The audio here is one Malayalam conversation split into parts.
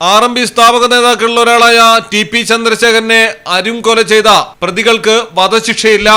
ആർ എം പി സ്ഥാപക നേതാക്കളിൽ ഒരാളായ ടി പി ചന്ദ്രശേഖരനെ അരും കൊല ചെയ്ത പ്രതികൾക്ക് വധശിക്ഷയില്ല.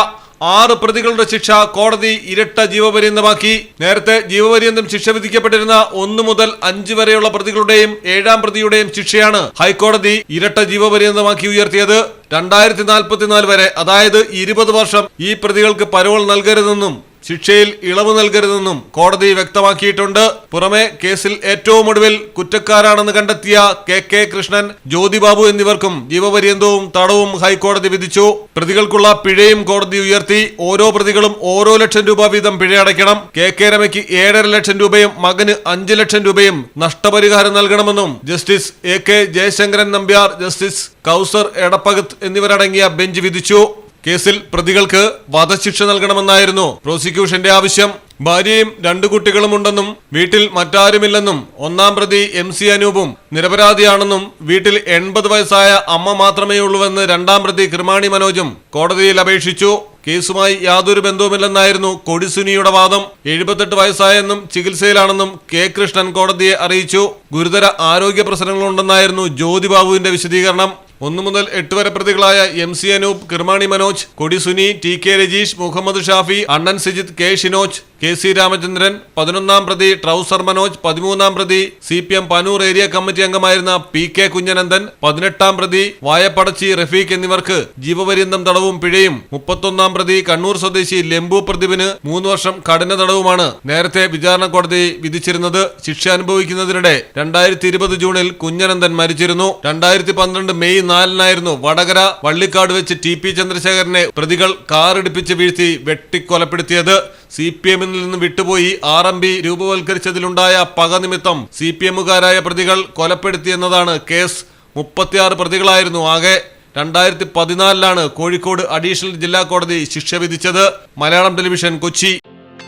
ആറ് പ്രതികളുടെ ശിക്ഷ കോടതി ഇരട്ട ജീവപര്യന്തമാക്കി. നേരത്തെ ജീവപര്യന്തം ശിക്ഷ വിധിക്കപ്പെട്ടിരുന്ന ഒന്ന് മുതൽ അഞ്ച് വരെയുള്ള പ്രതികളുടെയും ഏഴാം പ്രതിയുടെയും ശിക്ഷയാണ് ഹൈക്കോടതി ഇരട്ട ജീവപര്യന്തമാക്കി ഉയർത്തിയത്. രണ്ടായിരത്തി നാൽപ്പത്തിനാല് വരെ അതായത് ഇരുപത് വർഷം ഈ പ്രതികൾക്ക് പരോൾ നൽകരുതെന്നും ശിക്ഷയിൽ ഇളവ് നൽകരുതെന്നും കോടതി വ്യക്തമാക്കിയിട്ടുണ്ട്. പുറമെ കേസിൽ ഏറ്റവും ഒടുവിൽ കുറ്റക്കാരാണെന്ന് കണ്ടെത്തിയ കെ കെ കൃഷ്ണൻ ജ്യോതിബാബു എന്നിവർക്കും ജീവപര്യന്തവും തടവും ഹൈക്കോടതി വിധിച്ചു. പ്രതികൾക്കുള്ള പിഴയും കോടതി ഉയർത്തി. ഓരോ പ്രതികളും ഓരോ ലക്ഷം രൂപ വീതം പിഴ അടയ്ക്കണം. കെ കെ രമയ്ക്ക് ഏഴര ലക്ഷം രൂപയും മകന് അഞ്ച് ലക്ഷം രൂപയും നഷ്ടപരിഹാരം നൽകണമെന്നും justice A K Jayasankaran Nambiar justice Kauser Edappagath എന്നിവരടങ്ങിയ ബെഞ്ച് വിധിച്ചു. കേസിൽ പ്രതികൾക്ക് വധശിക്ഷ നൽകണമെന്നായിരുന്നു പ്രോസിക്യൂഷന്റെ ആവശ്യം. ഭാര്യയും രണ്ടു കുട്ടികളും ഉണ്ടെന്നും വീട്ടിൽ മറ്റാരുമില്ലെന്നും ഒന്നാം പ്രതി എം സി അനൂപും നിരപരാധിയാണെന്നും വീട്ടിൽ എൺപത് വയസ്സായ അമ്മ മാത്രമേ ഉള്ളൂവെന്ന് രണ്ടാം പ്രതി കൃമാണി മനോജും കോടതിയിൽ അപേക്ഷിച്ചു. കേസുമായി യാതൊരു ബന്ധവുമില്ലെന്നായിരുന്നു കൊടിസുനിയുടെ വാദം. എഴുപത്തെട്ട് വയസ്സായെന്നും ചികിത്സയിലാണെന്നും കെ കൃഷ്ണൻ കോടതിയെ അറിയിച്ചു. ഗുരുതര ആരോഗ്യ പ്രശ്നങ്ങളുണ്ടെന്നായിരുന്നു ജ്യോതിബാബുവിന്റെ വിശദീകരണം. ഒന്നു മുതൽ എട്ട് വരെ പ്രതികളായ M C Anoop Kirmani Manoj Kodi Suni T K Rajeesh Muhammad Shafi Annan Sijith K Shinoj K C Ramachandran പതിനൊന്നാം പ്രതി ട്രൗസർ മനോജ് പതിമൂന്നാം പ്രതി C P M Panoor area committee അംഗമായിരുന്ന പി കെ കുഞ്ഞനന്ദൻ പതിനെട്ടാം പ്രതി വായപ്പടച്ചി റഫീഖ് എന്നിവർക്ക് ജീവപര്യന്തം തടവും പിഴയും മുപ്പത്തൊന്നാം പ്രതി കണ്ണൂർ സ്വദേശി ലെമ്പു പ്രദീപിന് മൂന്ന് വർഷം കഠിന തടവുമാണ് നേരത്തെ വിചാരണ കോടതി വിധിച്ചിരുന്നത്. ശിക്ഷ അനുഭവിക്കുന്നതിനിടെ രണ്ടായിരത്തി ഇരുപത് ജൂണിൽ കുഞ്ഞനന്ദൻ മരിച്ചിരുന്നു. രണ്ടായിരത്തി പന്ത്രണ്ട് മെയ് നാലിനായിരുന്നു വടകര വള്ളിക്കാട് വെച്ച് ടി പി ചന്ദ്രശേഖരനെ പ്രതികൾ കാറിടിപ്പിച്ച് വീഴ്ത്തി വെട്ടിക്കൊലപ്പെടുത്തിയത്. സി പി എമ്മിൽ നിന്ന് വിട്ടുപോയി ആർ എം പി രൂപവൽക്കരിച്ചതിലുണ്ടായ പക നിമിത്തം സി പി എമ്മുകാരായ പ്രതികൾ കൊലപ്പെടുത്തിയെന്നതാണ് കേസ്. മുപ്പത്തിയാറ് പ്രതികളായിരുന്നു ആകെ. രണ്ടായിരത്തി പതിനാലിലാണ് കോഴിക്കോട് അഡീഷണൽ ജില്ലാ കോടതി ശിക്ഷ വിധിച്ചത്. മലയാളം ടെലിവിഷൻ കൊച്ചി.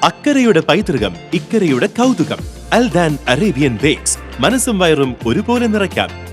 അക്കരയുടെ പൈതൃകം ഇക്കരയുടെ കൗതുകം. Aldan Arabian bakes. മനസ്സും വയറും ഒരുപോലെ നിറയ്ക്കാം.